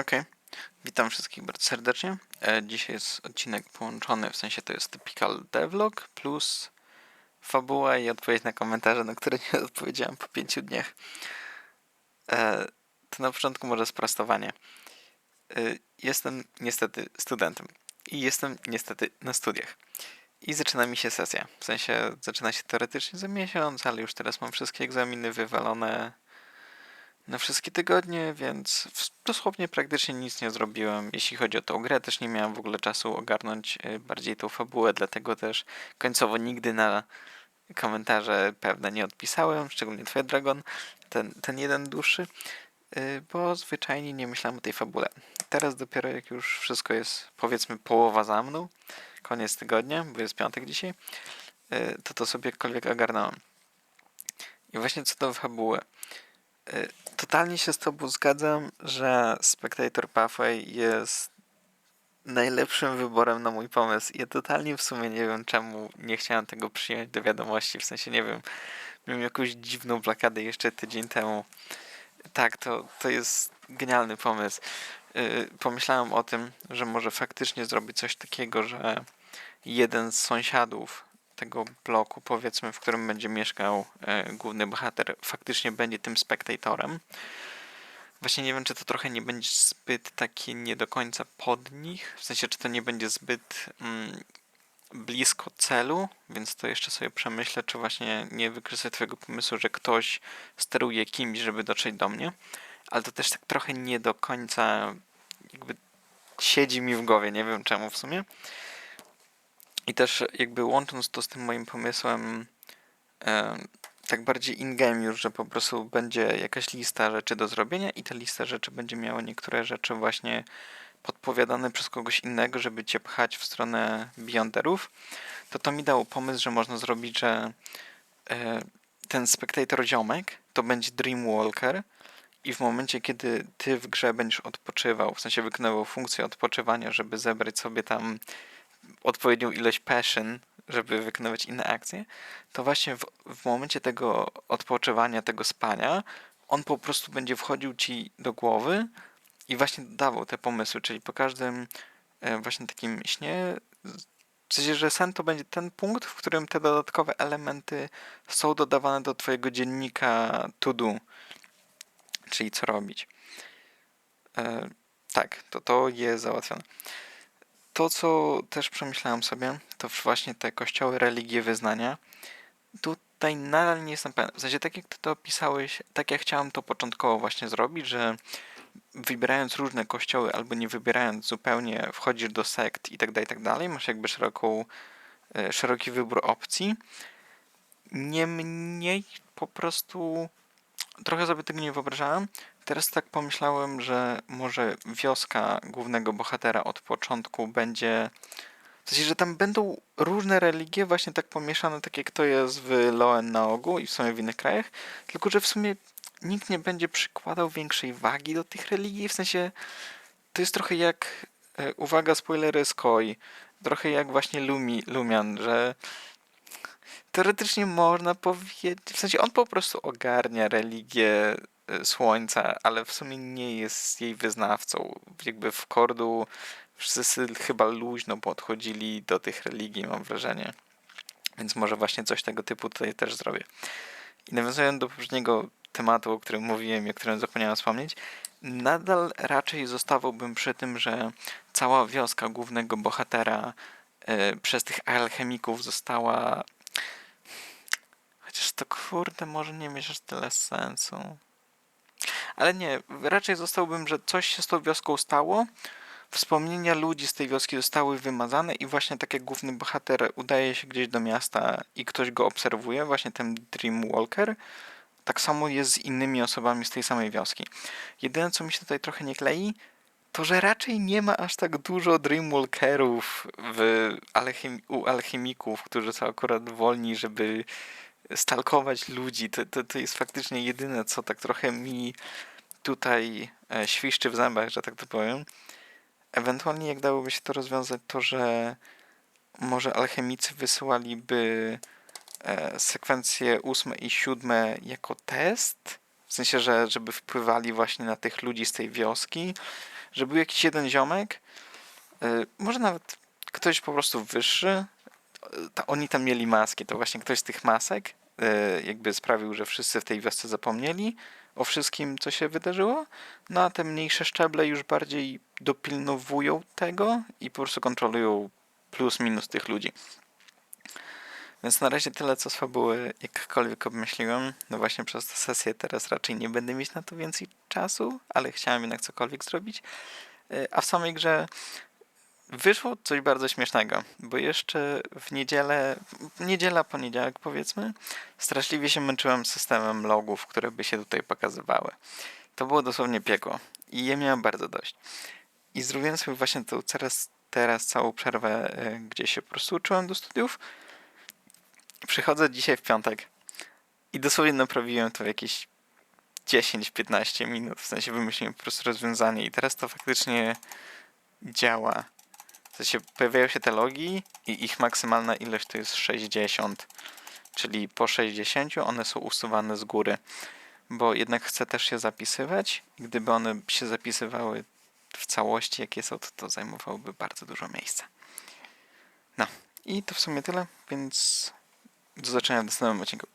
Okej. Witam wszystkich bardzo serdecznie. E, Dzisiaj jest odcinek połączony, w sensie to jest typical devlog plus fabuła i odpowiedź na komentarze, na które nie odpowiedziałem po pięciu dniach. E, To na początku może sprostowanie. E, Jestem niestety studentem i jestem niestety na studiach. I zaczyna mi się sesja. W sensie zaczyna się teoretycznie za miesiąc, ale już teraz mam wszystkie egzaminy wywalone na wszystkie tygodnie, więc dosłownie praktycznie nic nie zrobiłem. Jeśli chodzi o tą grę, też nie miałem w ogóle czasu ogarnąć y, bardziej tą fabułę, dlatego też końcowo nigdy na komentarze pewne nie odpisałem, szczególnie twoje Dragon, ten, ten jeden dłuższy, y, bo zwyczajnie nie myślałem o tej fabule. Teraz dopiero jak już wszystko jest powiedzmy połowa za mną, koniec tygodnia, bo jest piątek dzisiaj, y, to to sobie jakkolwiek ogarnąłem. I właśnie co do fabuły. Totalnie się z Tobą zgadzam, że Spectator Pathway jest najlepszym wyborem na mój pomysł. Ja totalnie w sumie nie wiem, czemu nie chciałem tego przyjąć do wiadomości. W sensie nie wiem, miałem jakąś dziwną blokadę jeszcze tydzień temu. Tak, to, to jest genialny pomysł. Y, Pomyślałem o tym, że może faktycznie zrobić coś takiego, że jeden z sąsiadów tego bloku, powiedzmy, w którym będzie mieszkał e, główny bohater, faktycznie będzie tym spektatorem. Właśnie nie wiem, czy to trochę nie będzie zbyt takie nie do końca pod nich, w sensie, czy to nie będzie zbyt mm, blisko celu, więc to jeszcze sobie przemyślę, czy właśnie nie wykorzystać twojego pomysłu, że ktoś steruje kimś, żeby dotrzeć do mnie, ale to też tak trochę nie do końca jakby siedzi mi w głowie, nie wiem czemu w sumie. I też jakby łącząc to z tym moim pomysłem e, tak bardziej in-game już, że po prostu będzie jakaś lista rzeczy do zrobienia i ta lista rzeczy będzie miała niektóre rzeczy właśnie podpowiadane przez kogoś innego, żeby cię pchać w stronę Beyonderów, to to mi dało pomysł, że można zrobić, że e, ten spektator ziomek to będzie Dreamwalker i w momencie, kiedy ty w grze będziesz odpoczywał, w sensie wykonywał funkcję odpoczywania, żeby zebrać sobie tam odpowiednią ilość passion, żeby wykonywać inne akcje, to właśnie w, w momencie tego odpoczywania, tego spania, on po prostu będzie wchodził ci do głowy i właśnie dawał te pomysły, czyli po każdym e, właśnie takim śnie, w sensie, że sen to będzie ten punkt, w którym te dodatkowe elementy są dodawane do twojego dziennika to do, czyli co robić. E, tak, to to jest załatwione to, co też przemyślałem sobie, to właśnie te kościoły, religie, wyznania. Tutaj nadal nie jestem pewien. W sensie, tak jak ty to opisałeś, tak jak chciałem to początkowo właśnie zrobić, że wybierając różne kościoły albo nie wybierając zupełnie, wchodzisz do sekt i tak dalej, i tak dalej, masz jakby szeroką, e, szeroki wybór opcji. Niemniej po prostu trochę sobie tego nie wyobrażałem. Teraz tak pomyślałem, że może wioska głównego bohatera od początku będzie. W sensie, że tam będą różne religie, właśnie tak pomieszane, tak jak to jest w Loen na ogół i w sumie w innych krajach, tylko że w sumie nikt nie będzie przykładał większej wagi do tych religii. W sensie, to jest trochę jak, e, uwaga, spoilery z Koi, trochę jak właśnie Lumi, Lumian, że teoretycznie można powiedzieć, w sensie on po prostu ogarnia religię słońca, ale w sumie nie jest jej wyznawcą. Jakby w Kordu wszyscy chyba luźno podchodzili do tych religii, mam wrażenie. Więc może właśnie coś tego typu tutaj też zrobię. I nawiązując do poprzedniego tematu, o którym mówiłem i o którym zapomniałem wspomnieć, nadal raczej zostawałbym przy tym, że cała wioska głównego bohatera e, przez tych alchemików została Chociaż to kurde może nie mieć aż tyle sensu. Ale nie, raczej zostałbym, że coś się z tą wioską stało. Wspomnienia ludzi z tej wioski zostały wymazane i właśnie tak jak główny bohater udaje się gdzieś do miasta i ktoś go obserwuje, właśnie ten Dreamwalker, tak samo jest z innymi osobami z tej samej wioski. Jedyne co mi się tutaj trochę nie klei, to że raczej nie ma aż tak dużo Dreamwalkerów w u alchemików, którzy są akurat wolni, żeby stalkować ludzi. To, to, to jest faktycznie jedyne, co tak trochę mi tutaj e, świszczy w zębach, że tak to powiem. Ewentualnie jak dałoby się to rozwiązać, to że może alchemicy wysyłaliby e, sekwencje ósme i siódme jako test? W sensie, że żeby wpływali właśnie na tych ludzi z tej wioski, że był jakiś jeden ziomek, y, może nawet ktoś po prostu wyższy, oni tam mieli maski, to właśnie ktoś z tych masek jakby sprawił, że wszyscy w tej wiosce zapomnieli o wszystkim, co się wydarzyło, no a te mniejsze szczeble już bardziej dopilnowują tego i po prostu kontrolują plus minus tych ludzi. Więc na razie tyle, co z fabuły jakkolwiek obmyśliłem. No właśnie przez tę sesję teraz raczej nie będę mieć na to więcej czasu, ale chciałem jednak cokolwiek zrobić. Y, A w samej grze wyszło coś bardzo śmiesznego, bo jeszcze w niedzielę, niedziela, poniedziałek powiedzmy, straszliwie się męczyłem systemem logów, które by się tutaj pokazywały. To było dosłownie piekło i je miałem bardzo dość. I zrobiłem sobie właśnie tą teraz, teraz całą przerwę, y, gdzie się po prostu uczyłem do studiów. Przychodzę dzisiaj w piątek i dosłownie naprawiłem to w jakieś 10-15 minut. W sensie wymyśliłem po prostu rozwiązanie i teraz to faktycznie działa. Sensie pojawiają się te logi i ich maksymalna ilość to jest 60. Czyli po 60 one są usuwane z góry. Bo jednak chcę też się zapisywać. Gdyby one się zapisywały w całości, jakie są, to to zajmowałoby bardzo dużo miejsca. No i to w sumie tyle, więc do zobaczenia w następnym odcinku.